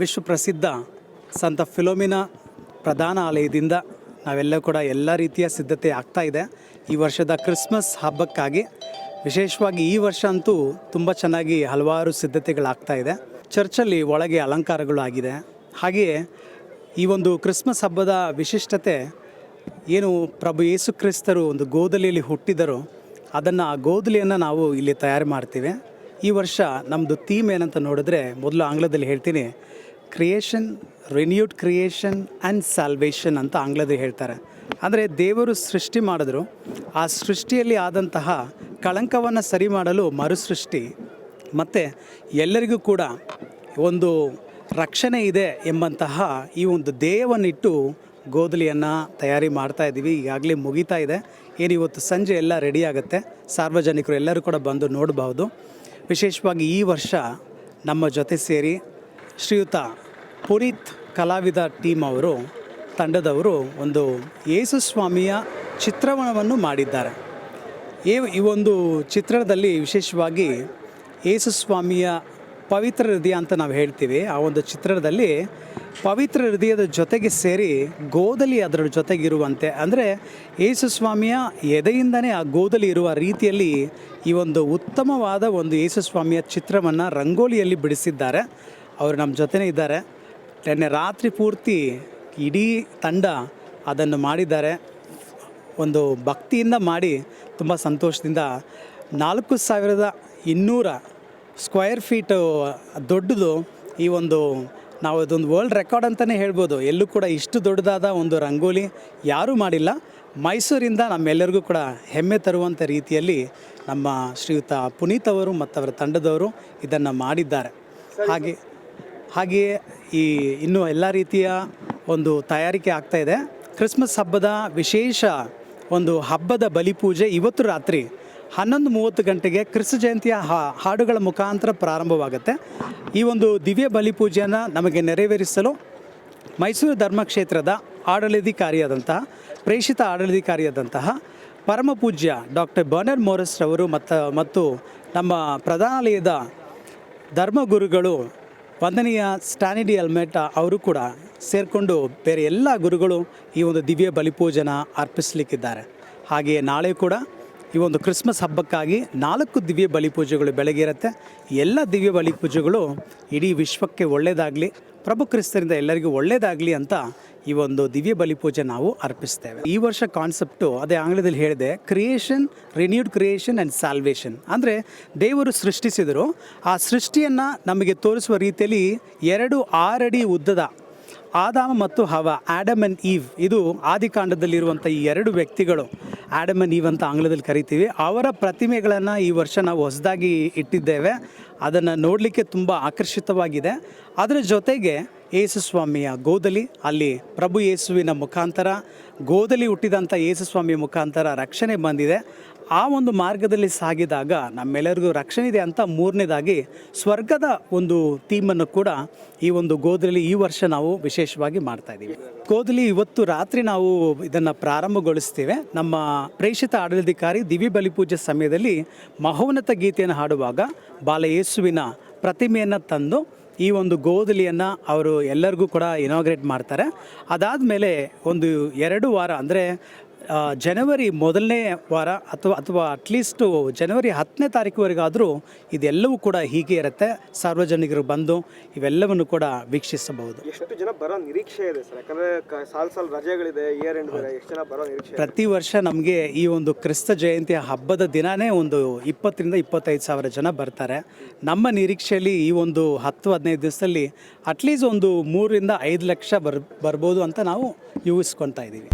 ವಿಶ್ವ ಪ್ರಸಿದ್ಧ ಸಂತ ಫಿಲೋಮಿನ ಪ್ರಧಾನ ಆಲಯದಿಂದ ನಾವೆಲ್ಲ ಕೂಡ ಎಲ್ಲ ರೀತಿಯ ಸಿದ್ಧತೆ ಆಗ್ತಾ ಇದೆ. ಈ ವರ್ಷದ ಕ್ರಿಸ್ಮಸ್ ಹಬ್ಬಕ್ಕಾಗಿ ವಿಶೇಷವಾಗಿ ಈ ವರ್ಷ ಅಂತೂ ತುಂಬ ಚೆನ್ನಾಗಿ ಹಲವಾರು ಸಿದ್ಧತೆಗಳಾಗ್ತಾ ಇದೆ. ಚರ್ಚಲ್ಲಿ ಒಳಗೆ ಅಲಂಕಾರಗಳು ಆಗಿದೆ. ಹಾಗೆಯೇ ಈ ಒಂದು ಕ್ರಿಸ್ಮಸ್ ಹಬ್ಬದ ವಿಶಿಷ್ಟತೆ ಏನು ಪ್ರಭು ಯೇಸು ಕ್ರಿಸ್ತರು ಒಂದು ಗೋದಲಿಯಲ್ಲಿ ಹುಟ್ಟಿದರೋ. ಅದನ್ನು ಆ ಗೋದಲಿಯನ್ನು ನಾವು ಇಲ್ಲಿ ತಯಾರು ಮಾಡ್ತೀವಿ. ಈ ವರ್ಷ ನಮ್ಮದು ಥೀಮ್ ಏನಂತ ನೋಡಿದ್ರೆ ಮೊದಲು ಆಂಗ್ಲದಲ್ಲಿ ಹೇಳ್ತೀನಿ. Creation renewed creation and salvation ಅಂತ ಆಂಗ್ಲದಲ್ಲಿ ಹೇಳ್ತಾರೆ. ಅಂದರೆ ದೇವರು ಸೃಷ್ಟಿ ಮಾಡಿದ್ರು, ಆ ಸೃಷ್ಟಿಯಲ್ಲಿ ಆದಂತಹ ಕಳಂಕವನ್ನು ಸರಿ ಮಾಡಲು ಮರುಸೃಷ್ಟಿ. ಮತ್ತು ಎಲ್ಲರಿಗೂ ಕೂಡ ಒಂದು ರಕ್ಷಣೆ ಇದೆ ಎಂಬಂತಹ ಈ ಒಂದು ದೇಹವನ್ನಿಟ್ಟು ಗೋದಲಿಯನ್ನು ತಯಾರಿ ಮಾಡ್ತಾ ಇದ್ದೀವಿ. ಈಗಾಗಲೇ ಮುಗಿತಾ ಇದೆ. ಏನು ಇವತ್ತು ಸಂಜೆ ಎಲ್ಲ ರೆಡಿ ಆಗುತ್ತೆ. ಸಾರ್ವಜನಿಕರು ಎಲ್ಲರೂ ಕೂಡ ಬಂದು ನೋಡಬಹುದು ವಿಶೇಷವಾಗಿ ಈ ವರ್ಷ ನಮ್ಮ ಜೊತೆ ಸೇರಿ ಶ್ರೀಯುತ ಪುನೀತ್ ಕಲಾವಿದ ಟೀಮ್ ಅವರು, ತಂಡದವರು ಒಂದು ಯೇಸುಸ್ವಾಮಿಯ ಚಿತ್ರಣವನ್ನು ಮಾಡಿದ್ದಾರೆ. ಏ ಈ ಒಂದು ಚಿತ್ರಣದಲ್ಲಿ ವಿಶೇಷವಾಗಿ ಯೇಸುಸ್ವಾಮಿಯ ಪವಿತ್ರ ಹೃದಯ ಅಂತ ನಾವು ಹೇಳ್ತೀವಿ. ಆ ಒಂದು ಚಿತ್ರದಲ್ಲಿ ಪವಿತ್ರ ಹೃದಯದ ಜೊತೆಗೆ ಸೇರಿ ಗೋದಲಿ ಅದರ ಜೊತೆಗಿರುವಂತೆ, ಅಂದರೆ ಯೇಸುಸ್ವಾಮಿಯ ಎದೆಯಿಂದನೇ ಆ ಗೋದಲಿ ಇರುವ ರೀತಿಯಲ್ಲಿ ಈ ಒಂದು ಉತ್ತಮವಾದ ಒಂದು ಯೇಸುಸ್ವಾಮಿಯ ಚಿತ್ರವನ್ನು ರಂಗೋಲಿಯಲ್ಲಿ ಬಿಡಿಸಿದ್ದಾರೆ. ಅವರು ನಮ್ಮ ಜೊತೆನೇ ಇದ್ದಾರೆ. ನಿನ್ನೆ ರಾತ್ರಿ ಪೂರ್ತಿ ಇಡೀ ತಂಡ ಅದನ್ನು ಮಾಡಿದ್ದಾರೆ. ಒಂದು ಭಕ್ತಿಯಿಂದ ಮಾಡಿ ತುಂಬ ಸಂತೋಷದಿಂದ ನಾಲ್ಕು ಸಾವಿರದ ಇನ್ನೂರ ಸ್ಕ್ವೇರ್ ಫೀಟು ದೊಡ್ಡದು ಈ ಒಂದು ನಾವು ಇದೊಂದು ವರ್ಲ್ಡ್ ರೆಕಾರ್ಡ್ ಅಂತಲೇ ಹೇಳ್ಬೋದು. ಎಲ್ಲೂ ಕೂಡ ಇಷ್ಟು ದೊಡ್ಡದಾದ ಒಂದು ರಂಗೋಲಿ ಯಾರೂ ಮಾಡಿಲ್ಲ. ಮೈಸೂರಿಂದ ನಮ್ಮೆಲ್ಲರಿಗೂ ಕೂಡ ಹೆಮ್ಮೆ ತರುವಂಥ ರೀತಿಯಲ್ಲಿ ನಮ್ಮ ಶ್ರೀಯುತ ಪುನೀತ್ ಅವರು ಮತ್ತು ಅವರ ತಂಡದವರು ಇದನ್ನು ಮಾಡಿದ್ದಾರೆ. ಹಾಗೆ ಹಾಗೆಯೇ ಈ ಇನ್ನೂ ಎಲ್ಲ ರೀತಿಯ ಒಂದು ತಯಾರಿಕೆ ಆಗ್ತಾ ಇದೆ. ಕ್ರಿಸ್ಮಸ್ ಹಬ್ಬದ ವಿಶೇಷ ಒಂದು ಹಬ್ಬದ ಬಲಿಪೂಜೆ ಇವತ್ತು ರಾತ್ರಿ ಹನ್ನೊಂದು ಮೂವತ್ತು ಗಂಟೆಗೆ ಕ್ರಿಸ್ತ ಜಯಂತಿಯ ಹಾಡುಗಳ ಮುಖಾಂತರ ಪ್ರಾರಂಭವಾಗುತ್ತೆ. ಈ ಒಂದು ದಿವ್ಯ ಬಲಿಪೂಜೆಯನ್ನು ನಮಗೆ ನೆರವೇರಿಸಲು ಮೈಸೂರು ಧರ್ಮಕ್ಷೇತ್ರದ ಆಡಳಿತಾಧಿಕಾರಿಯಾದಂತಹ ಪ್ರೇಷಿತ ಆಡಳಿತಾಧಿಕಾರಿಯಾದಂತಹ ಪರಮ ಪೂಜ್ಯ ಡಾಕ್ಟರ್ ಬರ್ನರ್ ಮೋರಸ್ ರವರು ಮತ್ತು ಮತ್ತು ನಮ್ಮ ಪ್ರಧಾನಾಲಯದ ಧರ್ಮಗುರುಗಳು ವಂದನೀಯ ಸ್ಟ್ಯಾನಿಡಿ ಅಲ್ಮೇಟ ಅವರು ಕೂಡ ಸೇರಿಕೊಂಡು ಬೇರೆ ಎಲ್ಲ ಗುರುಗಳು ಈ ಒಂದು ದಿವ್ಯ ಬಲಿಪೂಜನ ಅರ್ಪಿಸಲಿಕ್ಕಿದ್ದಾರೆ. ಹಾಗೆಯೇ ನಾಳೆ ಕೂಡ ಈ ಒಂದು ಕ್ರಿಸ್ಮಸ್ ಹಬ್ಬಕ್ಕಾಗಿ ನಾಲ್ಕು ದಿವ್ಯ ಬಲಿಪೂಜೆಗಳು ಬೆಳಗ್ಗೆ ಇರುತ್ತೆ ಎಲ್ಲ ದಿವ್ಯ ಬಲಿಪೂಜೆಗಳು ಇಡೀ ವಿಶ್ವಕ್ಕೆ ಒಳ್ಳೆಯದಾಗಲಿ. ಪ್ರಭು ಕ್ರಿಸ್ತರಿಂದ ಎಲ್ಲರಿಗೂ ಒಳ್ಳೆಯದಾಗಲಿ ಅಂತ ಈ ಒಂದು ದಿವ್ಯ ಬಲಿಪೂಜೆ ನಾವು ಅರ್ಪಿಸ್ತೇವೆ. ಈ ವರ್ಷ ಕಾನ್ಸೆಪ್ಟು ಅದೇ ಆಂಗ್ಲದಲ್ಲಿ ಹೇಳಿದೆ creation renewed creation and salvation ಅಂದರೆ ದೇವರು ಸೃಷ್ಟಿಸಿದರು. ಆ ಸೃಷ್ಟಿಯನ್ನು ನಮಗೆ ತೋರಿಸುವ ರೀತಿಯಲ್ಲಿ ಎರಡು ಆರಡಿ ಉದ್ದದ ಆದಾಮ ಮತ್ತು ಹವ ಆ್ಯಡಮ್ ಆ್ಯಂಡ್ ಈವ್. ಇದು ಆದಿಕಾಂಡದಲ್ಲಿರುವಂಥ ಈ ಎರಡು ವ್ಯಕ್ತಿಗಳು ಆ್ಯಡಮ್ ಆ್ಯಂಡ್ ಈವ್ ಅಂತ ಆಂಗ್ಲದಲ್ಲಿ ಕರಿತೀವಿ. ಅವರ ಪ್ರತಿಮೆಗಳನ್ನು ಈ ವರ್ಷ ನಾವು ಹೊಸದಾಗಿ ಇಟ್ಟಿದ್ದೇವೆ. ಅದನ್ನು ನೋಡಲಿಕ್ಕೆ ತುಂಬ ಆಕರ್ಷಿತವಾಗಿದೆ. ಅದರ ಜೊತೆಗೆ ಯೇಸುಸ್ವಾಮಿಯ ಗೋದಲಿ, ಅಲ್ಲಿ ಪ್ರಭು ಯೇಸುವಿನ ಮುಖಾಂತರ, ಗೋದಲಿ ಹುಟ್ಟಿದಂಥ ಯೇಸು ಸ್ವಾಮಿಯ ಮುಖಾಂತರ ರಕ್ಷಣೆ ಬಂದಿದೆ. ಆ ಒಂದು ಮಾರ್ಗದಲ್ಲಿ ಸಾಗಿದಾಗ ನಮ್ಮೆಲ್ಲರಿಗೂ ರಕ್ಷಣೆ ಇದೆ ಅಂತ ಮೂರನೇದಾಗಿ ಸ್ವರ್ಗದ ಒಂದು ಥೀಮನ್ನು ಕೂಡ ಈ ಒಂದು ಗೋದಲಿ ಈ ವರ್ಷ ನಾವು ವಿಶೇಷವಾಗಿ ಮಾಡ್ತಾ ಇದ್ದೀವಿ. ಗೋದಲಿ ಇವತ್ತು ರಾತ್ರಿ ನಾವು ಇದನ್ನು ಪ್ರಾರಂಭಗೊಳಿಸ್ತೇವೆ. ನಮ್ಮ ಪ್ರೇಷಿತ ಆಡಳಿತಾಧಿಕಾರಿ ದಿವ್ಯ ಬಲಿಪೂಜೆ ಸಮಯದಲ್ಲಿ ಮಹೋನ್ನತ ಗೀತೆಯನ್ನು ಹಾಡುವಾಗ ಬಾಲ ಯೇಸುವಿನ ಪ್ರತಿಮೆಯನ್ನು ತಂದು ಈ ಒಂದು ಗೋದಲಿಯನ್ನು ಅವರು ಎಲ್ಲರಿಗೂ ಕೂಡ ಇನಾಗ್ರೇಟ್ ಮಾಡ್ತಾರೆ. ಅದಾದ ಮೇಲೆ ಒಂದು ಎರಡು ವಾರ, ಅಂದರೆ ಜನವರಿ ಮೊದಲನೇ ವಾರ ಅಥವಾ ಅಥವಾ ಅಟ್ಲೀಸ್ಟು ಜನವರಿ ಹತ್ತನೇ ತಾರೀಕುವರೆಗಾದರೂ ಇದೆಲ್ಲವೂ ಕೂಡ ಹೀಗೆ ಇರುತ್ತೆ. ಸಾರ್ವಜನಿಕರು ಬಂದು ಇವೆಲ್ಲವನ್ನು ಕೂಡ ವೀಕ್ಷಿಸಬಹುದು. ಎಷ್ಟು ಜನ ಬರೋ ನಿರೀಕ್ಷೆ ಇದೆ ಸರ್? ಯಾಕಂದ್ರೆ ಸಾಲು ಸಾಲ್ ರಜೆಗಳಿದೆ ಇಯರ್ ಎಂಡ್ ಎಷ್ಟು ಜನ ಬರೋ ನಿರೀಕ್ಷೆ ಪ್ರತಿ ವರ್ಷ ನಮಗೆ ಈ ಒಂದು ಕ್ರಿಸ್ತ ಜಯಂತಿಯ ಹಬ್ಬದ ದಿನವೇ ಒಂದು ಇಪ್ಪತ್ತರಿಂದ ಇಪ್ಪತ್ತೈದು ಸಾವಿರ ಜನ ಬರ್ತಾರೆ. ನಮ್ಮ ನಿರೀಕ್ಷೆಯಲ್ಲಿ ಈ ಒಂದು ಹತ್ತು ಹದಿನೈದು ದಿವಸದಲ್ಲಿ ಅಟ್ಲೀಸ್ಟ್ ಒಂದು ಮೂರರಿಂದ ಐದು ಲಕ್ಷ ಬರ್ ಬರ್ಬೋದು ಅಂತ ನಾವು ಯೂಹಿಸ್ಕೊತಾ ಇದ್ದೀವಿ.